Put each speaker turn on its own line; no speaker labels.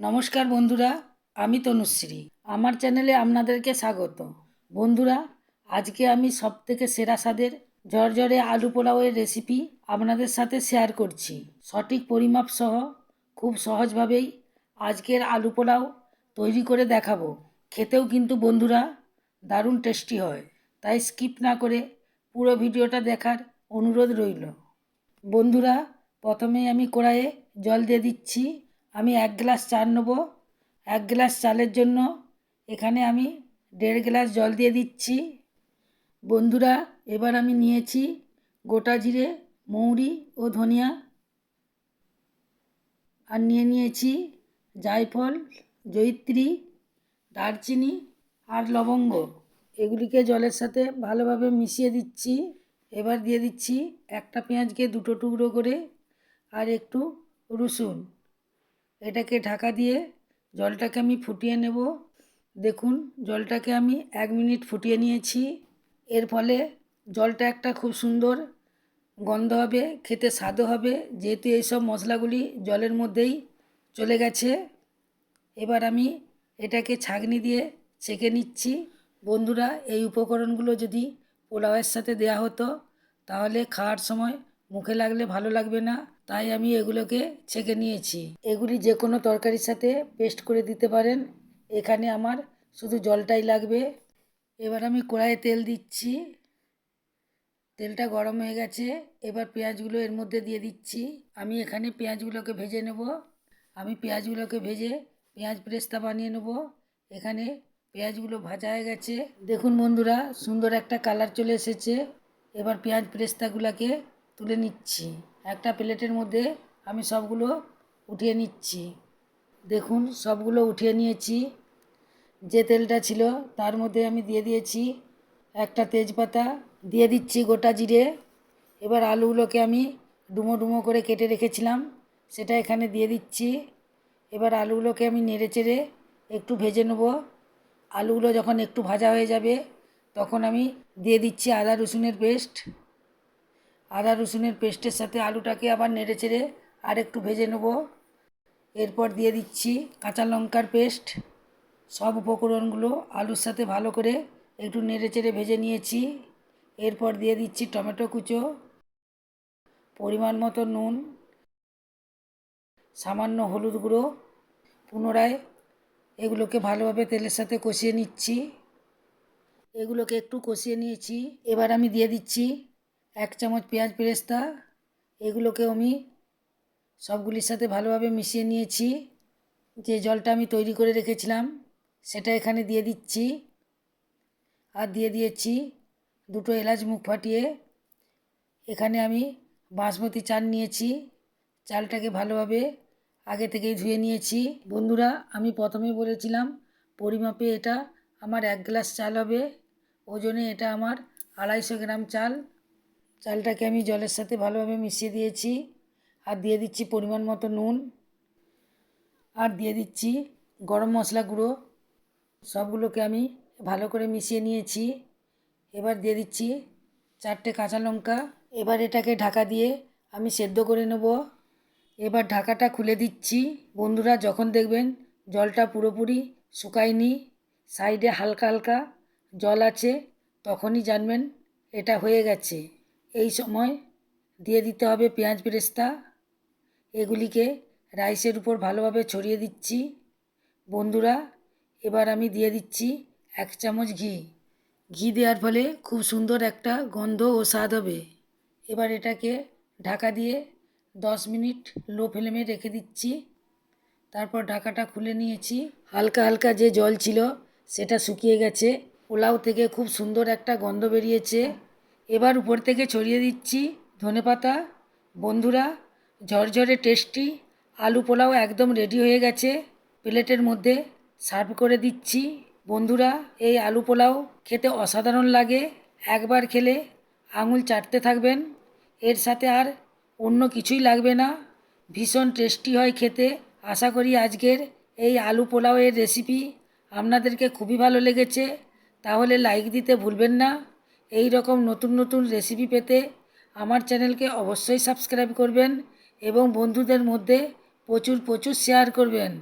নমস্কার বন্ধুরা, আমি তনুশ্রী। আমার চ্যানেলে আপনাদেরকে স্বাগত। বন্ধুরা, আজকে আমি সব থেকে সেরা স্বাদের ঝরঝরে আলু পোলাওয়ের রেসিপি আপনাদের সাথে শেয়ার করছি। সঠিক পরিমাপ সহ খুব সহজভাবেই আজকের আলু পোলাও তৈরি করে দেখাবো। খেতেও কিন্তু বন্ধুরা দারুণ টেস্টি হয়, তাই স্কিপ না করে পুরো ভিডিওটা দেখার অনুরোধ রইল। বন্ধুরা, প্রথমেই আমি কড়াইয়ে জল দিয়ে দিচ্ছি। আমি এক গ্লাস চাল নেব। এক গ্লাস চালের জন্য এখানে আমি দেড় গ্লাস জল দিয়ে দিচ্ছি। বন্ধুরা, এবার আমি নিয়েছি গোটা জিরে, মৌরি ও ধনিয়া। আর নিয়ে নিয়েছি জায়ফল, জয়িত্রী, দারচিনি আর লবঙ্গ। এগুলিকে জলের সাথে ভালোভাবে মিশিয়ে দিচ্ছি। এবার দিয়ে দিচ্ছি একটা পেঁয়াজকে দুটো টুকরো করে আর একটু রসুন। এটাকে ঢাকা দিয়ে জলটাকে আমি ফুটিয়ে নেব। দেখুন, জলটাকে আমি এক মিনিট ফুটিয়ে নিয়েছি। এর ফলে জলটা একটা খুব সুন্দর গন্ধ হবে, খেতে স্বাদও হবে, যেহেতু এইসব মশলাগুলি জলের মধ্যেই চলে গেছে। এবার আমি এটাকে ছাঁকনি দিয়ে ছেঁকে নিচ্ছি। বন্ধুরা, এই উপকরণগুলো যদি পোলাওয়ের সাথে দেয়া হতো, তাহলে খাওয়ার সময় মুখে লাগলে ভালো লাগবে না। তাই আমি এগুলোকে ছেঁকে নিয়েছি। এগুলি যে কোনো তরকারির সাথে পেস্ট করে দিতে পারেন। এখানে আমার শুধু জলটাই লাগবে। এবার আমি কড়াইয়ে তেল দিচ্ছি। তেলটা গরম হয়ে গেছে। এবার পেঁয়াজগুলো এর মধ্যে দিয়ে দিচ্ছি। আমি এখানে পেঁয়াজগুলোকে ভেজে নেব। আমি পেঁয়াজগুলোকে ভেজে পেঁয়াজ প্রেস্তা বানিয়ে নেব। এখানে পেঁয়াজগুলো ভাজা হয়ে গেছে। দেখুন বন্ধুরা, সুন্দর একটা কালার চলে এসেছে। এবার পেঁয়াজ প্রেস্তাগুলোকে তুলে নিচ্ছি। একটা প্লেটের মধ্যে আমি সবগুলো উঠিয়ে নিচ্ছি। দেখুন, সবগুলো উঠিয়ে নিয়েছি। যে তেলটা ছিল, তার মধ্যে আমি দিয়ে দিয়েছি একটা তেজপাতা। দিয়ে দিচ্ছি গোটা জিরে। এবার আলুগুলোকে আমি ডুমো ডুমো করে কেটে রেখেছিলাম, সেটা এখানে দিয়ে দিচ্ছি। এবার আলুগুলোকে আমি নেড়ে চেড়ে একটু ভেজে নেব। আলুগুলো যখন একটু ভাজা হয়ে যাবে, তখন আমি দিয়ে দিচ্ছি আদা রসুনের পেস্ট। আদা রসুনের পেস্টের সাথে আলুটাকে আবার নেড়ে চেড়ে আর একটু ভেজে নেব। এরপর দিয়ে দিচ্ছি কাঁচা লঙ্কার পেস্ট। সব উপকরণগুলো আলুর সাথে ভালো করে একটু নেড়ে চেড়ে ভেজে নিয়েছি। এরপর দিয়ে দিচ্ছি টমেটো কুচো, পরিমাণ মতো নুন, সামান্য হলুদ গুঁড়ো। পুনরায় এগুলোকে ভালোভাবে তেলের সাথে কষিয়ে নিচ্ছি। এগুলোকে একটু কষিয়ে নিয়েছি। এবার আমি দিয়ে দিচ্ছি এক চামচ পেঁয়াজ পেরেস্তা এগুলোকেও আমি সবগুলির সাথে ভালোভাবে মিশিয়ে নিয়েছি। যে জলটা আমি তৈরি করে রেখেছিলাম, সেটা এখানে দিয়ে দিচ্ছি। আর দিয়ে দিয়েছি দুটো এলাচ মুখ ফাটিয়ে। এখানে আমি বাসমতি চাল নিয়েছি, চালটাকে ভালোভাবে আগে থেকেই ধুয়ে নিয়েছি। বন্ধুরা, আমি প্রথমে বলেছিলাম, পরিমাপে এটা আমার এক গ্লাস চাল হবে, ওজনে এটা আমার আড়াইশো গ্রাম চাল। চালটাকে আমি জলের সাথে ভালোভাবে মিশিয়ে দিয়েছি আর দিয়ে দিচ্ছি পরিমাণ মতো নুন আর দিয়ে দিচ্ছি গরম মশলা গুঁড়ো। সবগুলোকে আমি ভালো করে মিশিয়ে নিয়েছি। এবার দিয়ে দিচ্ছি চারটে কাঁচা লঙ্কা। এবার এটাকে ঢাকা দিয়ে আমি সেদ্ধ করে নেব। এবার ঢাকাটা খুলে দিচ্ছি। বন্ধুরা, যখন দেখবেন জলটা পুরোপুরি শুকায়নি, সাইডে হালকা হালকা জল আছে, তখনই জানবেন এটা হয়ে গেছে। এই সময় দিয়ে দিতে হবে পেঁয়াজ বেরেস্তা। এগুলিকে রাইসের উপর ভালোভাবে ছড়িয়ে দিচ্ছি। বন্ধুরা, এবার আমি দিয়ে দিচ্ছি এক চামচ ঘি। ঘি দেওয়ার ফলে খুব সুন্দর একটা গন্ধ ও স্বাদ হবে। এবার এটাকে ঢাকা দিয়ে দশ মিনিট লো ফ্লেমে রেখে দিচ্ছি। তারপর ঢাকাটা খুলে নিয়েছি। হালকা হালকা যে জল ছিল, সেটা শুকিয়ে গেছে। পোলাও থেকে খুব সুন্দর একটা গন্ধ বেরিয়েছে। এবার উপর থেকে ছড়িয়ে দিচ্ছি ধনে পাতা। বন্ধুরা, ঝরঝরে টেস্টি আলু পোলাও একদম রেডি হয়ে গেছে। প্লেটের মধ্যে সার্ভ করে দিচ্ছি। বন্ধুরা, এই আলু পোলাও খেতে অসাধারণ লাগে। একবার খেলে আঙুল চাটতে থাকবেন। এর সাথে আর অন্য কিছুই লাগবে না। ভীষণ টেস্টি হয় খেতে। আশা করি আজকের এই আলু পোলাওয়ের রেসিপি আপনাদেরকে খুবই ভালো লেগেছে। তাহলে লাইক দিতে ভুলবেন না। এই রকম নতুন নতুন রেসিপি পেতে আমার চ্যানেলকে অবশ্যই সাবস্ক্রাইব করবেন এবং বন্ধুদের মধ্যে প্রচুর প্রচুর শেয়ার করবেন।